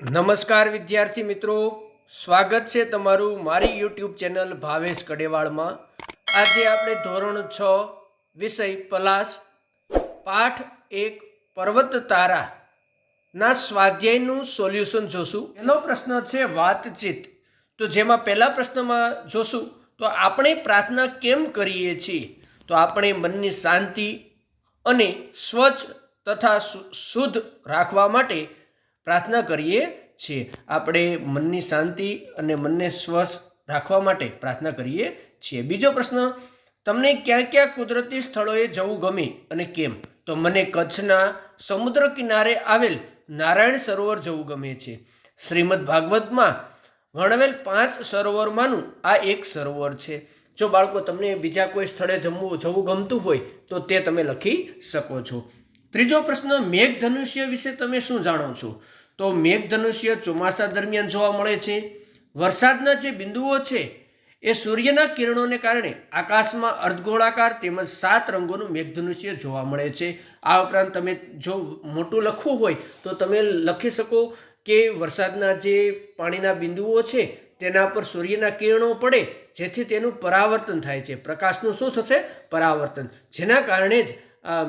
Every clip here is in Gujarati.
નમસ્કાર વિદ્યાર્થી મિત્રો. સ્વાગત છે તમારું મારી યુટ્યુબ ચેનલ ભાવેશ કડેવાળમાં. આજે આપણે ધોરણ છ, વિષય પલાસ પાઠ એક, પર્વત તારા ના સ્વાધ્યાયનું સોલ્યુશન જોશું. પહેલો પ્રશ્ન છે વાતચીત. તો જેમાં પહેલા પ્રશ્નમાં જોશું, તો આપણે પ્રાર્થના કેમ કરીએ છીએ? તો આપણે મનની શાંતિ અને સ્વચ્છ તથા શુદ્ધ રાખવા માટે પ્રાર્થના કરીએ છીએ. આપણે મનની શાંતિ અને મનને સ્વસ્થ રાખવા માટે પ્રાર્થના કરીએ છીએ. બીજો પ્રશ્ન, તમને ક્યાં ક્યાં કુદરતી સ્થળોએ જવું ગમે અને કેમ? તો મને કચ્છના સમુદ્ર કિનારે આવેલ નારાયણ સરોવર જવું ગમે છે. શ્રીમદ ભાગવતમાં વર્ણવેલ પાંચ સરોવરમાંનું આ એક સરોવર છે. જો બાળકો, તમને બીજા કોઈ સ્થળે જમવું, જવું ગમતું હોય, તો તે તમે લખી શકો છો. ત્રીજો પ્રશ્ન, મેઘધનુષ્ય વિશે તમે શું જાણો છો? તો મેઘધનુષ્ય ચોમાસા દરમિયાન જોવા મળે છે. વરસાદના જે બિંદુઓ છે, એ સૂર્યના કિરણોને કારણે આકાશમાં અર્ધગોળાકાર તેમજ સાત રંગોનું મેઘધનુષ્ય જોવા મળે છે. આ ઉપરાંત તમે જો મોટું લખવું હોય, તો તમે લખી શકો કે વરસાદના જે પાણીના બિંદુઓ છે, તેના પર સૂર્યના કિરણો પડે, જેથી તેનું પરાવર્તન થાય છે. પ્રકાશનું શું થશે? પરાવર્તન. જેના કારણે જ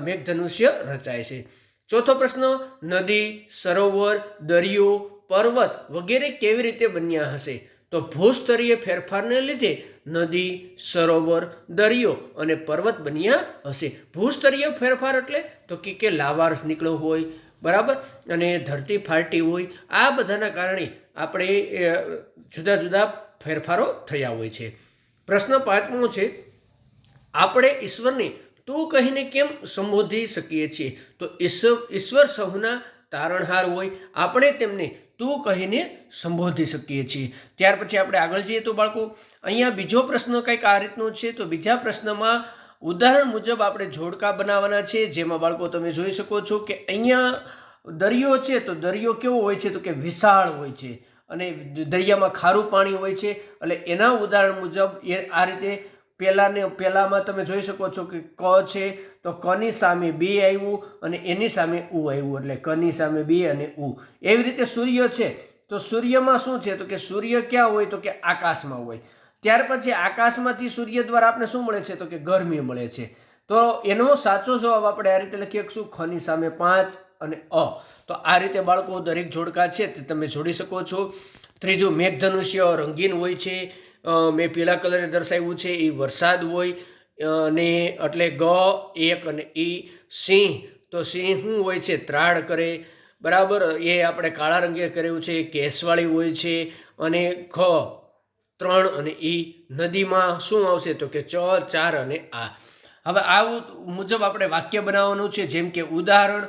મેઘધનુષ્ય રચાય છે. ચોથો પ્રશ્ન, નદી, સરોવર, દરિયો, પર્વત વગેરે કેવી રીતે બન્યા હશે? તો ભૂસ્તરીય ફેરફારને લીધે નદી, સરોવર, દરિયો અને પર્વત બન્યા હશે. ભૂસ્તરીય ફેરફાર એટલે તો કે કે લાવારસ નીકળ્યો હોય, બરાબર? અને ધરતી ફાટી હોય, આ બધાના કારણે આપણે જુદા જુદા ફેરફારો થયા હોય છે. પ્રશ્ન પાંચમો છે, આપણે ઈશ્વરને તું કહીને કેમ સંબોધી શકીએ છીએ? તો ઈશ્વર સહુના તારણહાર હોય, આપણે તેમને તું કહીને સંબોધી શકીએ છીએ. ત્યાર પછી આપણે આગળ જઈએ તો બાળકો, અહીંયા બીજો પ્રશ્ન કંઈક આ રીતનો છે, તો બીજા પ્રશ્નમાં ઉદાહરણ મુજબ આપણે જોડકા બનાવવાના છે, જેમાં બાળકો તમે જોઈ શકો છો કે અહીંયા દરિયો છે, તો દરિયો કેવો હોય છે, તો કે વિશાળ હોય છે. અને દરિયામાં ખારું પાણી હોય છે, એટલે એના ઉદાહરણ મુજબ એ આ રીતે પહેલાને પહેલામાં તમે જોઈ શકો છો કે ક છે, તો કની સામે બે આવ્યું અને એની સામે ઉ આવ્યું એટલે કની સામે બે અને ઉ. એવી રીતે સૂર્ય છે. તો સૂર્યમાં શું છે? તો કે સૂર્ય ક્યાં હોય? તો કે આકાશમાં હોય. ત્યાર પછી આકાશમાંથી સૂર્ય દ્વારા આપણે શું મળે છે? તો કે ગરમી મળે છે. તો એનો સાચો જવાબ આપણે આ રીતે લખી શકશું. ખની સામે પાંચ અને અ. તો આ રીતે બાળકો દરેક જોડકા છે તે તમે જોડી શકો છો. ત્રીજું મેઘધનુષ્ય રંગીન હોય છે. મેં પીળા કલરે દર્શાવ્યું છે એ વરસાદ હોય અને એટલે ગ, એક અને ઈ સિંહ. તો સિંહ શું હોય છે? ત્રાળ કરે. બરાબર? એ આપણે કાળા રંગે કર્યું છે, કેસવાળી હોય છે, અને ખ, ત્રણ અને ઈ નદીમાં શું આવશે? તો કે ચ, ચાર અને આ. હવે આવું મુજબ આપણે વાક્ય બનાવવાનું છે, જેમ કે ઉદાહરણ,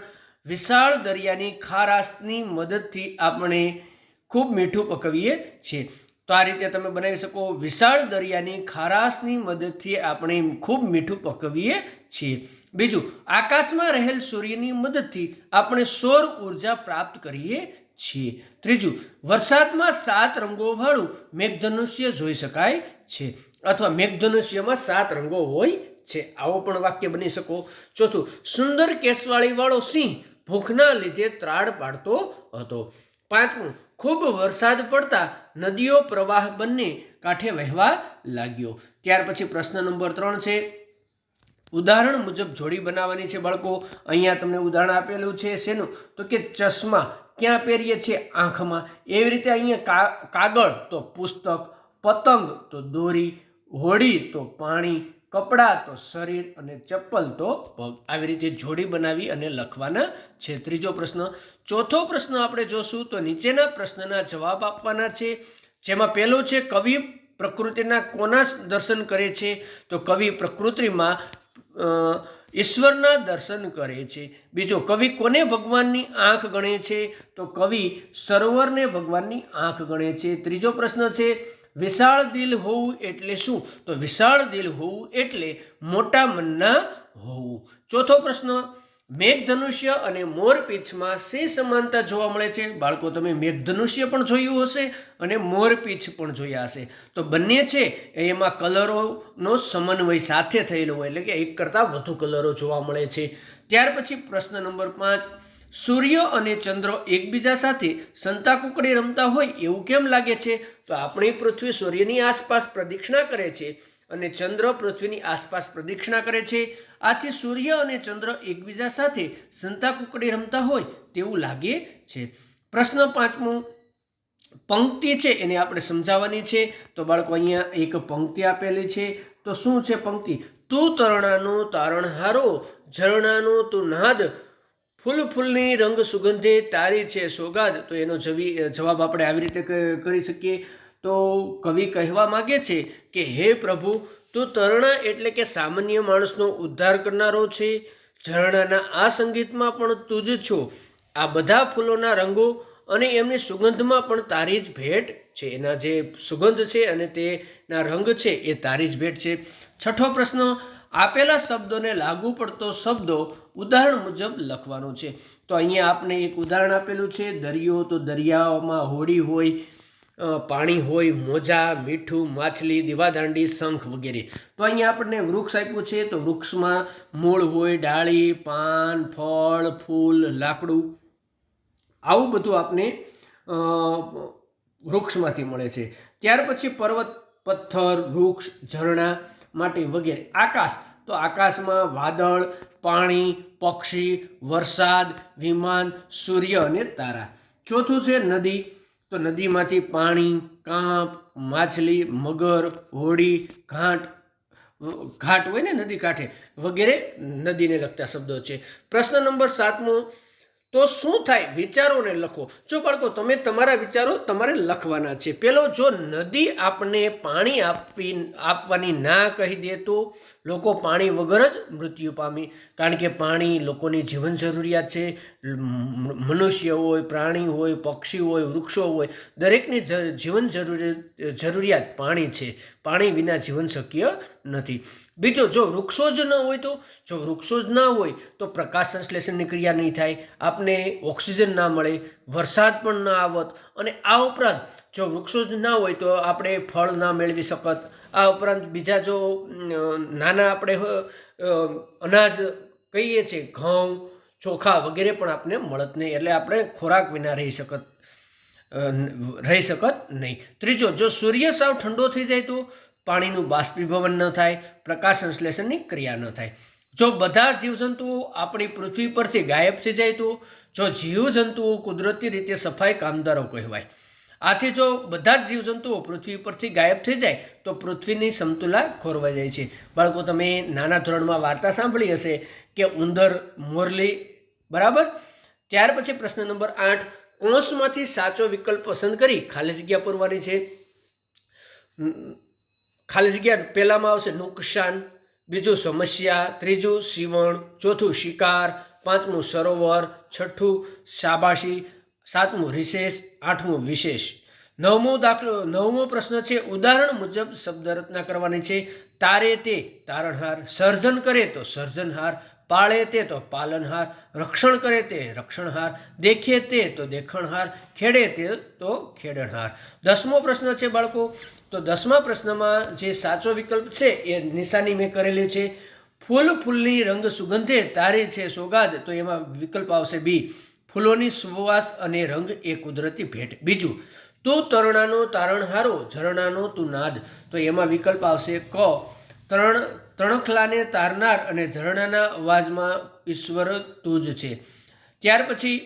વિશાળ દરિયાની ખારાશની મદદથી આપણે ખૂબ મીઠું પકવીએ છીએ. તો આ રીતે તમે બનાવી શકો વિશાળ દરિયાની ખારાશની મદદથી આપણે ખૂબ મીઠું પકવીએ છીએ. બીજું, આકાશમાં રહેલ સૂર્યની મદદથી આપણે સૌર ઊર્જા પ્રાપ્ત કરીએ છીએ. ત્રીજું, વરસાદમાં સાત રંગોવાળું મેઘધનુષ્ય જોઈ શકાય છે અથવા મેઘધનુષ્યમાં સાત રંગો હોય છે. આવો પણ વાક્ય બની શકો. ચોથું, સુંદર કેસવાળીવાળો સિંહ ભૂખના લીધે ત્રાડ પાડતો હતો. પાંચમું ખૂબ વરસાદ પડતા નદીઓ પ્રવાહ બંને કાંઠે વહેવા લાગ્યો. ત્યાર પછી પ્રશ્ન નંબર ત્રણ છે, ઉદાહરણ મુજબ જોડી બનાવવાની છે બાળકો. અહીંયા તમને ઉદાહરણ આપેલું છે શેનું? તો કે ચશ્મા. ક્યાં પહેરીએ છીએ? આંખમાં. એવી રીતે અહીંયા કાગળ તો પુસ્તક, પતંગ તો દોરી, હોડી તો પાણી કપડાં તો શરીર અને ચપ્પલ તો પગ. આવી રીતે જોડી બનાવી અને લખવાના છે ત્રીજો પ્રશ્ન. ચોથો પ્રશ્ન આપણે જોશું તો નીચેના પ્રશ્નના જવાબ આપવાના છે. જેમાં પહેલો છે, કવિ પ્રકૃતિના કોના દર્શન કરે છે? તો કવિ પ્રકૃતિમાં ઈશ્વરના દર્શન કરે છે. બીજો, કવિ કોને ભગવાનની આંખ ગણે છે? તો કવિ સરોવરને ભગવાનની આંખ ગણે છે. ત્રીજો પ્રશ્ન છે વિશાળ દિલ હોવું એટલે શું? તો વિશાળ દિલ હોવું એટલે મોટા મનના હોવું. ચોથો પ્રશ્ન, મેઘધનુષ્ય અને મોરપીંછમાં શી સમાનતા જોવા મળે છે? બાળકો, તમે મેઘધનુષ્ય પણ જોયું હશે અને મોરપીંછ પણ જોયા હશે. તો બંને છે, એમાં કલરોનો સમન્વય સાથે થયેલો હોય, એટલે કે એક કરતાં વધુ કલરો જોવા મળે છે. ત્યાર પછી પ્રશ્ન નંબર પાંચ સૂર્ય અને ચંદ્ર એકબીજા સાથે સંતાકુકડી રમતા હોય એવું કેમ લાગે છે? તો આપણી પૃથ્વી સૂર્યની આસપાસ પ્રદક્ષિણા કરે છે અને ચંદ્ર પૃથ્વીની આસપાસ પ્રદક્ષિણા કરે છે. આથી સૂર્ય અને ચંદ્ર એકબીજા સાથે સંતાકુકડી રમતા હોય તેવું લાગે છે. પ્રશ્ન પાંચમો, પંક્તિ છે એને આપણે સમજાવવાની છે. તો બાળકો, અહીંયા એક પંક્તિ આપેલી છે. તો શું છે પંક્તિ? તું તરણાનું તારણહારો, ઝરણાનું તું નાદ ફૂલ ફૂલની રંગ સુગંધે તારી છે સોગાદ. તો એનો જવી જવાબ આપણે આવી રીતે કરી શકીએ. તો કવિ કહેવા માગે છે કે, હે પ્રભુ, તું તરણા એટલે કે સામાન્ય માણસનો ઉદ્ધાર કરનારો છે. ઝરણાના આ સંગીતમાં પણ તું જ છો. આ બધા ફૂલોના રંગો અને એમની સુગંધમાં પણ તારી જ ભેટ છે. એના જે સુગંધ છે અને તેના રંગ છે એ તારી જ ભેટ છે. છઠ્ઠો પ્રશ્ન, આપેલા શબ્દોને લાગુ પડતો શબ્દો ઉદાહરણ મુજબ લખવાનો છે. તો અહીંયા આપણે એક ઉદાહરણ આપેલું છે. દરિયો તો દરિયામાં હોડી હોય પાણી હોય, મોજા, મીઠું, માછલી, દીવાદાંડી, શંખ વગેરે. તો અહીંયા આપણને વૃક્ષ આપ્યું છે. તો વૃક્ષમાં મૂળ હોય ડાળી, પાન, ફળ, ફૂલ, લાકડું. આવું બધું આપણે વૃક્ષમાંથી મળે છે. ત્યાર પછી પર્વત, પથ્થર, વૃક્ષ, ઝરણા માટે વગેરે. આકાશ. તો આકાશમાં વાદળ, પાણી, પક્ષી, વરસાદ, વિમાન, સૂર્ય અને તારા. ચોથું છે નદી. તો નદીમાંથી પાણી, કાંપ, માછલી, મગર, હોડી, ઘાટ ઘાટ હોય ને નદી કાંઠે વગેરે નદીને લગતા શબ્દો છે. પ્રશ્ન નંબર સાતમો, તો શું થાય? વિચારોને લખો. જો બાળકો, તમે તમારા વિચારો તમારે લખવાના છે. પેલો, જો નદી આપને પાણી આપવી, આપવાની ના કહી દે તો લોકો પાણી વગર જ મૃત્યુ પામી. કારણ કે પાણી લોકોની જીવન જરૂરિયાત છે. મનુષ્ય હોય, પ્રાણી હોય, પક્ષી હોય, વૃક્ષો હોય, દરેકની જીવન જરૂરી, જરૂરિયાત પાણી છે. પાણી વિના જીવન શક્ય નથી. બીજો, જો વૃક્ષો જ ન હોય તો, જો વૃક્ષો જ ના હોય તો પ્રકાશ સંશ્લેષણની ક્રિયા નહીં થાય. આપને ઓક્સિજન ના મળે. વરસાદ પણ ન આવત. અને આ ઉપરાંત જો વૃક્ષો જ ના હોય તો આપણે ફળ ના મેળવી શકત. આ ઉપરાંત બીજા જો નાના આપણે અનાજ કહીએ છીએ, ઘઉં, ચોખા વગેરે પણ આપણે મળત નહીં. એટલે આપણે ખોરાક વિના રહી શકત રહી શકત નહીં. ત્રીજો, જો સૂર્ય સાવ ઠંડો થઈ જાય તો પાણીનું બાષ્પીભવન ન થાય, પ્રકાશ સંશ્લેષણની ક્રિયા ન થાય. જો બધા જીવજંતુઓ આપણી પૃથ્વી પરથી ગાયબ થઈ જાય તો, જો જીવજંતુઓ કુદરતી રીતે સફાઈ કામદારો કહેવાય. આથી જો બધા જ જીવજંતુઓ પૃથ્વી પરથી ગાયબ થઈ જાય, તો પૃથ્વીની સમતુલા ખોરવાઈ જાય છે. બાળકો, તમે નાના ધોરણમાં વાર્તા સાંભળી હશે કે ઉંદર મોરલી, બરાબર? ત્યાર પછી પ્રશ્ન નંબર આઠ કૌંસમાંથી સાચો વિકલ્પ પસંદ કરી ખાલી જગ્યા પૂરવાની છે. ખાલી જગ્યા પહેલામાં આવશે નુકસાન બીજું સમસ્યા, ત્રીજું સીવણ, ચોથું શિકાર, પાંચમું સરોવર, છઠ્ઠું શાબાશી, સાતમું રિશેષ, આઠમું વિશેષ. નવમો દાખલો, નવમો પ્રશ્ન છે, ઉદાહરણ મુજબ શબ્દ રચના કરવાની છે. તારે તે તારણહાર સર્જન કરે તો સર્જનહાર પાળે તે તો પાલનહાર, રક્ષણ કરે તે રક્ષણહાર, દેખે તે તો દેખણહાર, ખેડે તે તો ખેડણહાર. દસમો પ્રશ્ન છે બાળકો, તો દસમા પ્રશ્નમાં જે સાચો વિકલ્પ છે એ નિશાની મેં કરેલી છે. ફૂલ ફૂલની રંગ સુગંધે તારે છે સોગાદ, તો એમાં વિકલ્પ આવશે બી, ફૂલોની સુવાસ અને રંગ એ કુદરતી ભેટ. બીજું, તું તરણાનો તારણહારો, ઝરણાનો તું નાદ, તો એમાં વિકલ્પ આવશે ક તરણ તણખલાને તારનાર અને ઝરણાના અવાજમાં ઈશ્વર તું જ છે. ત્યાર પછી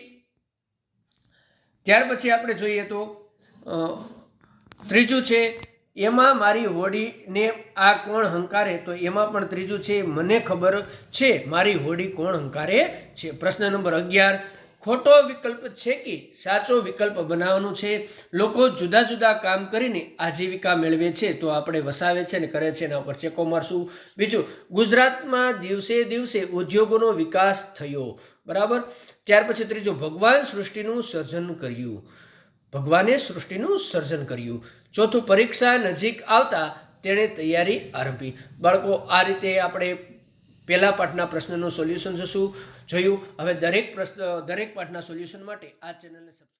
ત્યાર પછી આપણે જોઈએ તો ત્રીજું છે, એમાં મારી હોડીને આ કોણ હંકારે? તો એમાં પણ ત્રીજું છે, મને ખબર છે, મારી હોડી કોણ હંકારે છે? પ્રશ્ન નંબર અગિયાર ખોટો વિકલ્પ છે કે સાચો વિકલ્પ બનાવવાનું છે? લોકો જુદા જુદા કામ કરીને આજીવિકા મેળવે છે તો આપણે વસાવે છે ને કરે છે એના ઉપર ચેકો મારશું. બીજું, ગુજરાતમાં દિવસે દિવસે ઉદ્યોગોનો વિકાસ થયો. બરાબર? ત્યાર પછી ત્રીજું, ભગવાન સૃષ્ટિનું સર્જન કર્યું. ભગવાને સૃષ્ટિનું સર્જન કર્યું. ચોથું, પરીક્ષા નજીક આવતા તેણે તૈયારી આરંભી. બાળકો, આ રીતે આપણે પહેલા પાઠના પ્રશ્નનું સોલ્યુશન જોશું જોયું? હવે દરેક પ્રશ્ન, દરેક પાઠના સોલ્યુશન માટે આ ચેનલને સબસ્ક્રાઈબ